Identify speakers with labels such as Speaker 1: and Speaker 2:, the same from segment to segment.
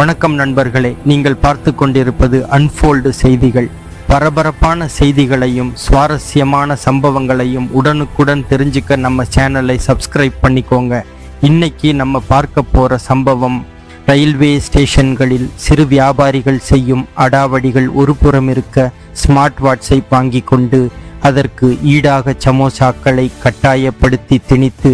Speaker 1: வணக்கம் நண்பர்களே நீங்கள் பார்த்து கொண்டிருப்பது அன்ஃபோல்டு செய்திகள். பரபரப்பான செய்திகளையும் சுவாரஸ்யமான சம்பவங்களையும் உடனுக்குடன் தெரிஞ்சுக்க நம்ம சேனலை சப்ஸ்கிரைப் பண்ணிக்கோங்க. இன்னைக்கு நம்ம பார்க்க போற சம்பவம் ரயில்வே ஸ்டேஷன்களில் சிறு வியாபாரிகள் செய்யும் அடாவடிகள் ஒரு புறம் இருக்க ஸ்மார்ட் வாட்சை வாங்கி கொண்டு அதற்கு ஈடாக சமோசாக்களை கட்டாயப்படுத்தி திணித்து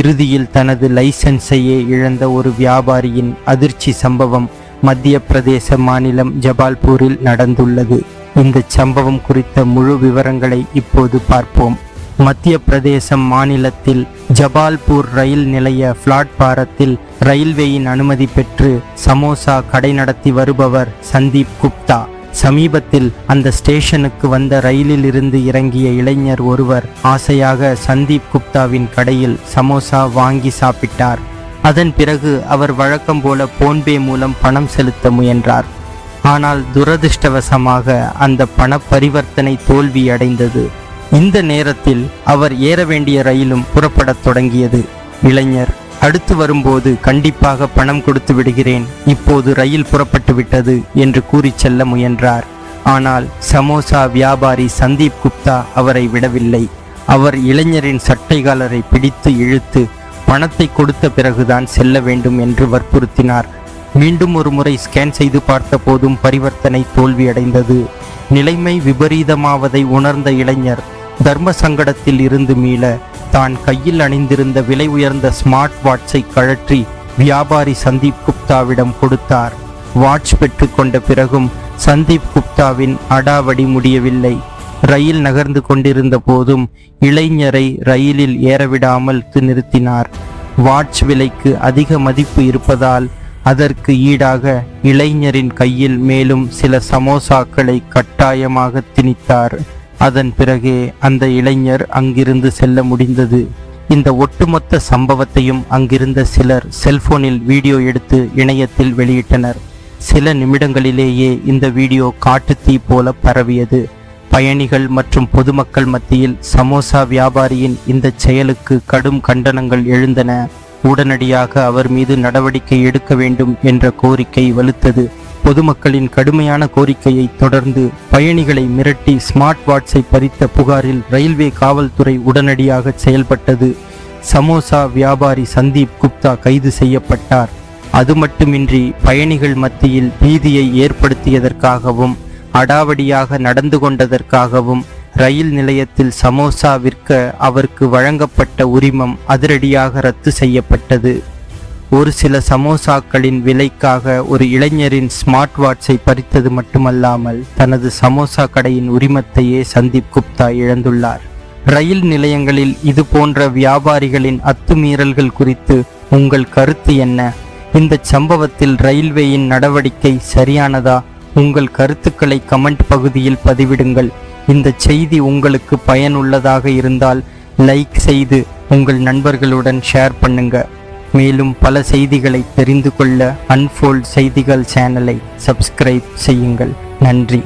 Speaker 1: இறுதியில் தனது லைசன்ஸையே இழந்த ஒரு வியாபாரியின் அதிர்ச்சி சம்பவம் மத்திய பிரதேச மாநிலம் ஜபால்பூரில் நடந்துள்ளது. இந்த சம்பவம் குறித்த முழு விவரங்களை இப்போது பார்ப்போம். மத்திய பிரதேசம் மாநிலத்தில் ஜபால்பூர் ரயில் நிலைய பிளாட்பாரத்தில் ரயில்வேயின் அனுமதி பெற்று சமோசா கடை நடத்தி வருபவர் சந்தீப் குப்தா. சமீபத்தில் அந்த ஸ்டேஷனுக்கு வந்த ரயிலில் இருந்து இறங்கிய இளைஞர் ஒருவர் ஆசையாக சந்தீப் குப்தாவின் கடையில் சமோசா வாங்கி சாப்பிட்டார். அதன் பிறகு அவர் வழக்கம் போல போன்பே மூலம் பணம் செலுத்த முயன்றார். ஆனால் துரதிர்ஷ்டவசமாக அந்த பண பரிவர்த்தனை தோல்வியடைந்தது இந்த நேரத்தில் அவர் ஏற வேண்டிய ரயிலும் புறப்படத் தொடங்கியது. இளைஞர் அடுத்து வரும்போது கண்டிப்பாக பணம் கொடுத்து விடுகிறேன். இப்போது ரயில் புறப்பட்டு விட்டது என்று கூறி செல்ல முயன்றார். ஆனால் சமோசா வியாபாரி சந்தீப் குப்தா அவரை விடவில்லை. அவர் இளைஞரின் சட்டைகாலரை பிடித்து இழுத்து பணத்தை கொடுத்த பிறகுதான் செல்ல வேண்டும் என்று வற்புறுத்தினார். மீண்டும் ஒரு முறை ஸ்கேன் செய்து பார்த்த போதும் பரிவர்த்தனை தோல்வியடைந்தது. நிலைமை விபரீதமாவதை உணர்ந்த இளைஞர் தர்ம சங்கடத்தில் இருந்து மீள தான் கையில் அணிந்திருந்த விலை உயர்ந்த ஸ்மார்ட் வாட்சை கழற்றி வியாபாரி சந்தீப் குப்தாவிடம் கொடுத்தார். வாட்ச் பெற்றுக்கொண்ட பிறகும் சந்தீப் குப்தாவின் அடாவடி முடியவில்லை. ரயில் நகர்ந்து கொண்டிருந்த போதும் இளைஞரை ரயிலில் ஏறவிடாமல் நிறுத்தினார். வாட்ச் விலைக்கு அதிக மதிப்பு இருப்பதால் அதற்கு ஈடாக இளைஞரின் கையில் மேலும் சில சமோசாக்களை கட்டாயமாக திணித்தார். அதன் பிறகே அந்த இளைஞர் அங்கிருந்து செல்ல முடிந்தது. இந்த ஒட்டுமொத்த சம்பவத்தையும் அங்கிருந்த சிலர் செல்போனில் வீடியோ எடுத்து இணையத்தில் வெளியிட்டனர். சில நிமிடங்களிலேயே இந்த வீடியோ காட்டுத்தீ போல பரவியது. பயணிகள் மற்றும் பொதுமக்கள் மத்தியில் சமோசா வியாபாரியின் இந்த செயலுக்கு கடும் கண்டனங்கள் எழுந்தன. உடனடியாக அவர் மீது நடவடிக்கை எடுக்க வேண்டும் என்ற கோரிக்கை வலுத்தது. பொதுமக்களின் கடுமையான கோரிக்கையை தொடர்ந்து பயணிகளை மிரட்டி ஸ்மார்ட் வாட்சை பறித்த புகாரில் ரயில்வே காவல்துறை உடனடியாக செயல்பட்டது. சமோசா வியாபாரி சந்தீப் குப்தா கைது செய்யப்பட்டார். அது மட்டுமின்றி பயணிகள் மத்தியில் பீதியை ஏற்படுத்தியதற்காகவும் அடாவடியாக நடந்து கொண்டதற்காகவும் ரயில் நிலையத்தில் சமோசா விற்க அவருக்கு வழங்கப்பட்ட உரிமம் அதிரடியாக ரத்து செய்யப்பட்டது. ஒரு சில சமோசாக்களின் விலைக்காக ஒரு இளைஞரின் ஸ்மார்ட் வாட்சை பறித்தது மட்டுமல்லாமல் தனது சமோசா கடையின் உரிமத்தையே சந்தீப் குப்தா இழந்துள்ளார். ரயில் நிலையங்களில் இது போன்ற வியாபாரிகளின் அத்துமீறல்கள் குறித்து உங்கள் கருத்து என்ன? இந்த சம்பவத்தில் ரயில்வேயின் நடவடிக்கை சரியானதா? உங்கள் கருத்துக்களை கமெண்ட் பகுதியில் பதிவிடுங்கள். இந்த செய்தி உங்களுக்கு பயனுள்ளதாக இருந்தால் லைக் செய்து உங்கள் நண்பர்களுடன் ஷேர் பண்ணுங்கள் மேலும் பல செய்திகளை தெரிந்து கொள்ள அன்ஃபோல்ட் செய்திகள் சேனலை சப்ஸ்கிரைப் செய்யுங்கள். நன்றி.